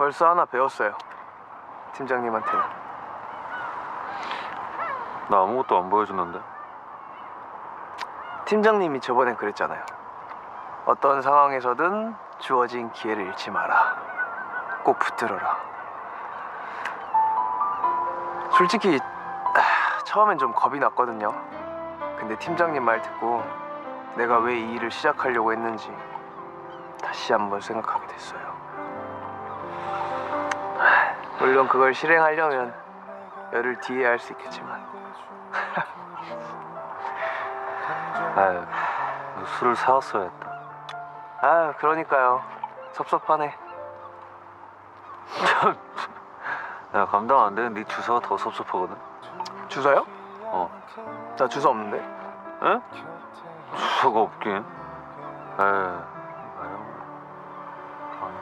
벌써 하나 배웠어요. 팀장님한테는. 나 아무것도 안 보여줬는데. 팀장님이 저번엔 그랬잖아요. 어떤 상황에서든 주어진 기회를 잃지 마라. 꼭 붙들어라. 솔직히 아, 처음엔 좀 겁이 났거든요. 근데 팀장님 말 듣고 내가 왜 이 일을 시작하려고 했는지 다시 한번 생각하게 됐어요. 하, 물론 그걸 실행하려면 열흘 뒤에 할 수 있겠지만 아유, 술을 사왔어야 했다. 아 그러니까요 섭섭하네 야, 감당 안 되는 네 주사가 더 섭섭하거든. 주소요? 어, 나 주소 없는데 에? 주사가 없긴. 에이, 아유.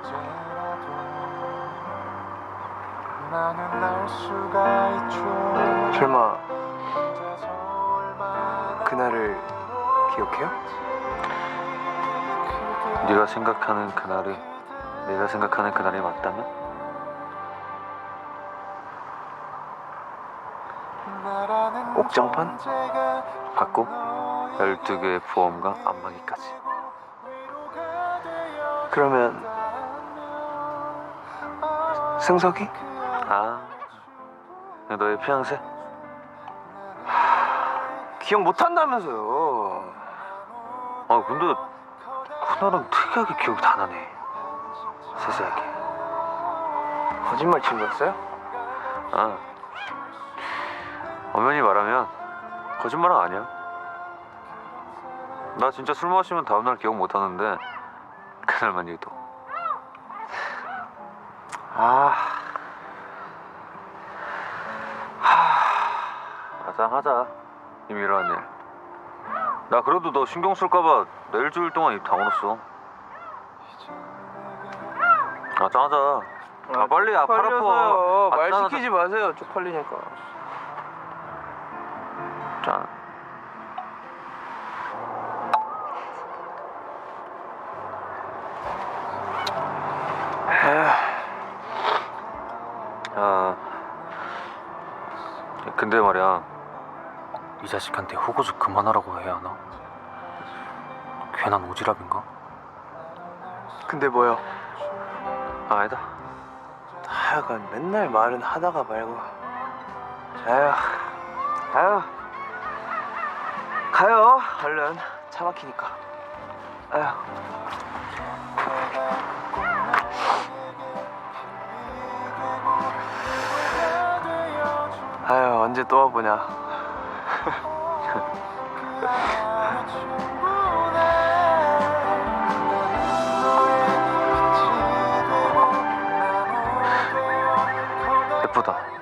있죠 설마 그날을 기억해요? 네가 생각하는 그날이 내가 생각하는 그날이 맞다면? 옥장판? 받고 12개의 보험과 안마기까지. 그러면 승석이? 아, 너의 피앙새? 기억 못한다면서요 아, 근데 그날은 특이하게 기억이 다 나네. 세세하게. 거짓말 친 거였어요? 아, 엄연히 말하면 거짓말은 아니야. 나 진짜 술 마시면 다음날 기억 못 하는데 그날만 유독. 아 하자 하자. 이미 일어난 일. 나 그래도 너 신경 쓸까봐 내 일주일 동안 입 다물었어. 아 짠하자. 아 빨리 아팔 쪽팔려서요. 아파. 말. 시키지 마세요 쪽팔리니까 짠. 에휴, 아 근데 말이야 이 자식한테 호구 좀 그만하라고 해야 하나? 괜한 오지랖인가? 근데 뭐요? 아니다. 하여간 맨날 말은 하다가 말고. 에휴 아휴 가요 얼른. 차 막히니까. 에휴. 아휴 언제 또 와보냐 예쁘다